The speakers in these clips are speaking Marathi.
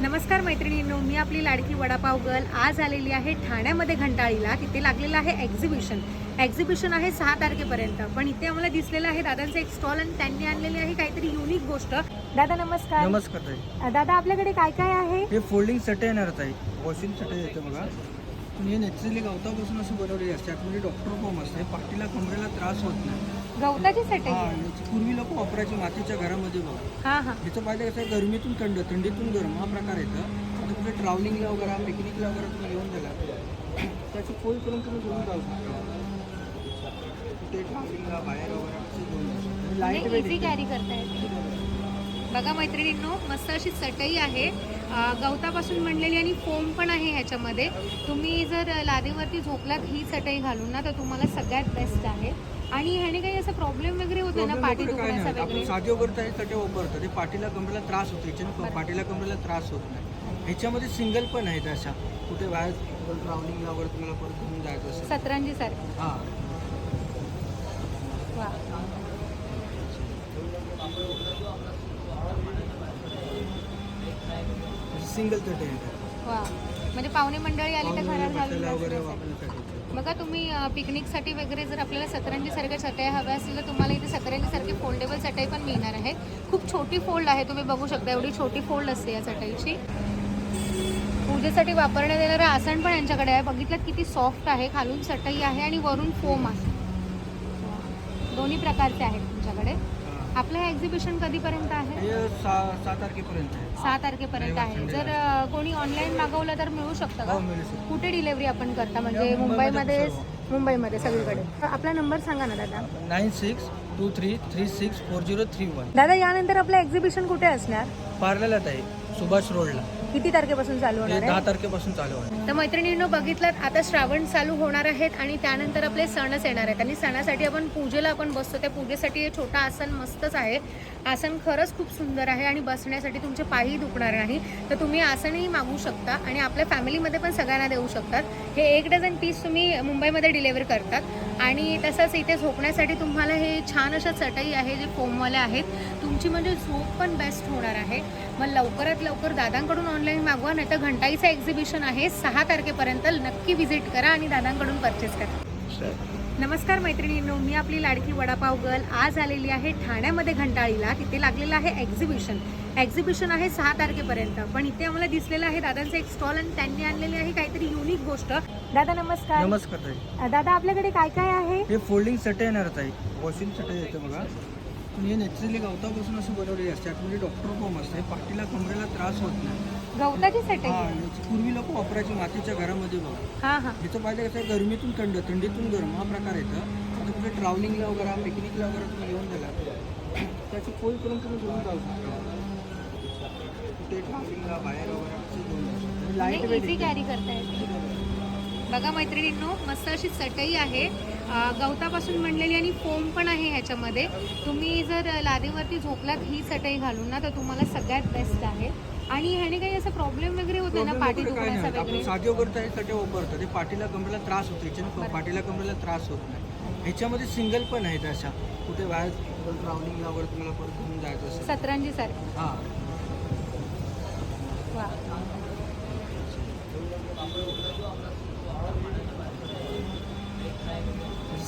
नमस्कार. मैत्रिणींनो मी आपली लाडकी वडापाव गर्ल आज आलेली आहे ठाण्यामध्ये घंटाळीला. तिथे लागलेलं आहे एक्झिबिशन एक्झिबिशन आहे सहा तारखेपर्यंत. पण इथे आम्हाला दिसलेलं आहे दादांचं एक स्टॉल आणि त्यांनी आणलेली आहे काहीतरी युनिक गोष्ट. दादा नमस्कार. नमस्कार ताई. दादा आपल्याकडे काय काय आहे? हे फोल्डिंग चटई येणार ताई. वॉशिंग चटई येते बघा. हे नॅचरली गवतापासून असं बनवलेली असते. आतमध्ये डॉक्टर फॉर्म असते. पाठीला कमरेला त्रास होत नाही. गवताची सेटिंग पूर्वी लोक वापरायचे मातीच्या घरामध्ये बघा. हा हा. फायदा कसं आहे गरमीतून थंड थंडीतून गरम हा प्रकार येतं. आता कुठे ट्रॅव्हलिंगला वगैरे पिकनिकला वगैरे तुम्ही घेऊन गेला त्याची फोल्ड करून तुम्ही घेऊन जाऊ शकता. कुठे ट्रॅव्हलिंगला बाहेर वगैरे असे घेऊन जाऊ शकता लाइट इझी कॅरी करता येते. बघा मैत्रिणींनो मस्त अशी चटई आहे. गवतापासून बनलेली आणि फोम पण आहे ह्याच्यामध्ये. तुम्ही जर लादीवरती झोपलात ही चटई घालून ना तर तुम्हाला सगळ्यात बेस्ट आहे. आणि ह्याने काही असं प्रॉब्लेम वगैरे होत ना पाठी दुखण्याचा वगैरे? साधी वगैरे तरी चटई वापरतो ते पाठीला कमरेला त्रास होतो. ह्याच्याने पाठीला कमरेला त्रास होत नाही. ह्याच्यामध्ये सिंगल पण आहेत अशा. कुठे बाहेर ट्रॅव्हलिंगला वगैरे तुम्हाला परत घेऊन जायचं असेल सतरंजी सारखी. हां वा सिंगल चटई येते वा. म्हणजे पाहुणे मंडळी आली तर घरात घालून बघा तुम्ही पिकनिकसाठी वगैरे जर आपल्याला सतरंजी सारख्या चटया हव्या असतील तर तुम्हाला इथे सतरंजी सारखी फोल्डेबल चटई पण मिळणार आहे. खूप छोटी फोल्ड आहे तुम्ही बघू शकता एवढी छोटी फोल्ड असते या चटईची. पूजेसाठी वापरण्यात येणारं आसन पण यांच्याकडे आहे. बघितलं किती सॉफ्ट आहे खालून चटई आहे आणि वरून फोम आहे. दोन्ही प्रकारचे आहेत तुमच्याकडे. आपलं हे एक्झिबिशन कधीपर्यंत आहे? हे सहा सहा तारखेपर्यंत आहे. सहा तारखेपर्यंत आहे. जर कोणी ऑनलाईन मागवलं तर मिळू शकतं हो का शकतो. कुठे डिलेवरी आपण करता? म्हणजे मुंबईमध्ये मुंबईमध्ये सगळीकडे. आपला नंबर सांगा ना दादा. Nine six two three three six four zero three one. दादा यानंतर आपलं एक्झिबिशन कुठे असणार? पार्ल्यालाच आहे सुभाष रोडला. किती तारखेपासून चालू होणार दहा आहे तारखेपासून चालू आहे. तर मैत्रिणींनो बघितलं आता श्रावण चालू होणार आहेत आणि त्यानंतर आपले सणच येणार आहेत. आणि सणासाठी आपण पूजेला आपण बसतो. त्या पूजेसाठी हे छोटं आसन मस्तच आहे. आसन खरंच खूप सुंदर आहे आणि बसण्यासाठी तुमचे पायही दुखणार नाही. तर तुम्ही आसनही मागू शकता आणि आपल्या फॅमिलीमध्ये पण सगळ्यांना देऊ शकतात. हे एक डझन पीस तुम्ही मुंबईमध्ये डिलेवर करतात. आणि तसंच इथे झोपण्यासाठी तुम्हाला हे छान अशा चटई आहे जे फोमवाल्या आहेत. तुमची म्हणजे झोप पण बेस्ट होणार आहे. मग लवकरात लवकर दादांकडून ऑनलाईन मागवा नाही तर घंटाईचं एक्झिबिशन आहे. सहा तारखेपर्यंत नक्की व्हिजिट करा आणि दादांकडून परचेस करा. नमस्कार मैत्रिणींनो मी आपली लाडकी वडापाव गर्ल आज आलेली आहे ठाण्यामध्ये घंटाळीला. तिथे लागलेलं आहे एक्झिबिशन एक्झिबिशन आहे सहा तारखेपर्यंत. पण इथे आम्हाला दिसलेलं आहे दादांचं एक स्टॉल आणि त्यांनी आणलेली आहे काहीतरी युनिक गोष्ट. दादा नमस्कार. नमस्कार दादा आपल्याकडे काय काय आहे? हे फोल्डिंग येणार वॉशिंग येते बघा. हे नॅचरली गवतापासून असं बनवलेली असते. आतमध्ये डॉक्टर फॉर्म असते पाठीला कमरेला त्रास होत नाही. गवताची हा पूर्वी लोक वापरायचे मातीच्या घरामध्ये बघा. हा हा. ह्याचं फायदा कसं गरमीतून थंड थंडीतून गरम हा प्रकार येतं. आता कुठे ट्रॅव्हलिंगला वगैरे पिकनिकला वगैरे तुम्ही घेऊन गेला. त्याची फोल्ड करून तुम्ही घेऊन जाऊ शकता. कुठे ट्रॅव्हलिंगला बाहेर वगैरे असे घेऊन जाऊ शकता. लाइट वेट कॅरी करता येते बघा मैत्रिणींनो मस्त अशी चटई आहे. गवतापासून बनलेली आणि फोम पण आहे ह्याच्यामध्ये. तुम्ही जर लादीवरती झोपलात ही चटई घालून ना तर तुम्हाला सगळ्यात बेस्ट आहे. आणि ह्याने काही असं प्रॉब्लेम वगैरे होत ना पाठी दुखण्याचा वगैरे? साधी वगैरे तरी चटई वापरतो ते पाठीला कमरेला त्रास होतो. ह्याच्याने पाठीला कमरेला त्रास होत नाही. ह्याच्यामध्ये सिंगल पण आहेत अशा. कुठे बाहेर ट्रॅव्हलिंगला वगैरे तुम्हाला परत घेऊन जायचं असेल. सतरंजी सारखी. हां वा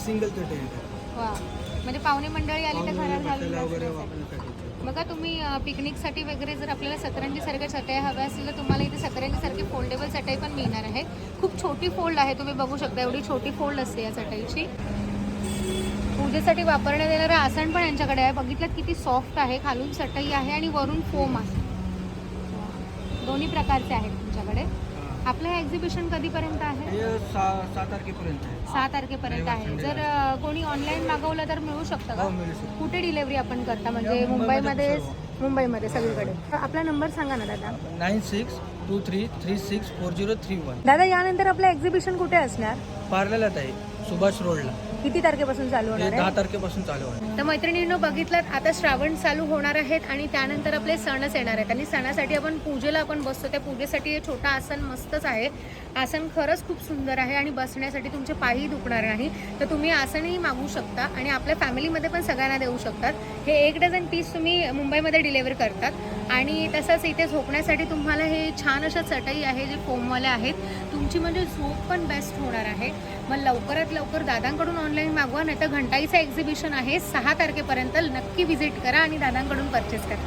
सिंगल येते वा. म्हणजे पाहुणे मंडळी आली तर घरात घालून बसण्यासाठी. बघा तुम्ही अ, पिकनिकसाठी वगैरे जर आपल्याला सतरंजी सारख्या चटया हव्या असतील तर तुम्हाला इथे सतरंजी सारखी फोल्डेबल चटई पण मिळणार आहे. खूप छोटी फोल्ड आहे तुम्ही बघू शकता एवढी छोटी फोल्ड असते या चटईची. पूजेसाठी वापरण्यात येणारं आसन पण यांच्याकडे आहे. बघितलं किती सॉफ्ट आहे खालून चटई आहे आणि वरून फोम आहे. दोन्ही प्रकारचे आहेत तुमच्याकडे. आपलं हे एक्झिबिशन कधीपर्यंत आहे? हे सहा तारखेपर्यंत आहे. सहा तारखेपर्यंत आहे. जर अ, कोणी ऑनलाईन मागवलं तर मिळू शकतं हो का शकतो. कुठे डिलेवरी आपण करता? म्हणजे मुंबईमध्ये मुंबईमध्ये सगळीकडे. आपला नंबर सांगा ना दादा. Nine six two three three six four zero three one. दादा यानंतर आपलं एक्झिबिशन कुठे असणार? पार्ल्यालाच आहे सुभाष रोडला. किती तारखेपासून चालू हे होणार दहा आहे? तारखेपासून चालू आहे. तर मैत्रिणींनो बघितलं आता श्रावण चालू होणार आहेत आणि त्यानंतर आपले सणच येणार आहेत. आणि सणासाठी आपण पूजेला आपण बसतो. त्या पूजेसाठी हे छोटं आसन मस्तच आहे. आसन खरंच खूप सुंदर आहे आणि बसण्यासाठी तुमचे पायही दुखणार नाही. तर तुम्ही आसनही मागू शकता आणि आपल्या फॅमिलीमध्ये पण सगळ्यांना देऊ शकतात. हे एक डझन पीस तुम्ही मुंबईमध्ये डिलेवर करतात. आणि तसंच इथे झोपण्यासाठी तुम्हाला हे छान अशा चटई आहे जे फोमवाल्या आहेत. तुमची म्हणजे झोप पण बेस्ट होणार आहे. मग लवकरात लवकर दादांकडून ऑनलाईन मागवा नाही तर घंटाईचं एक्झिबिशन आहे. सहा तारखेपर्यंत नक्की व्हिजिट करा आणि दादांकडून परचेस करा.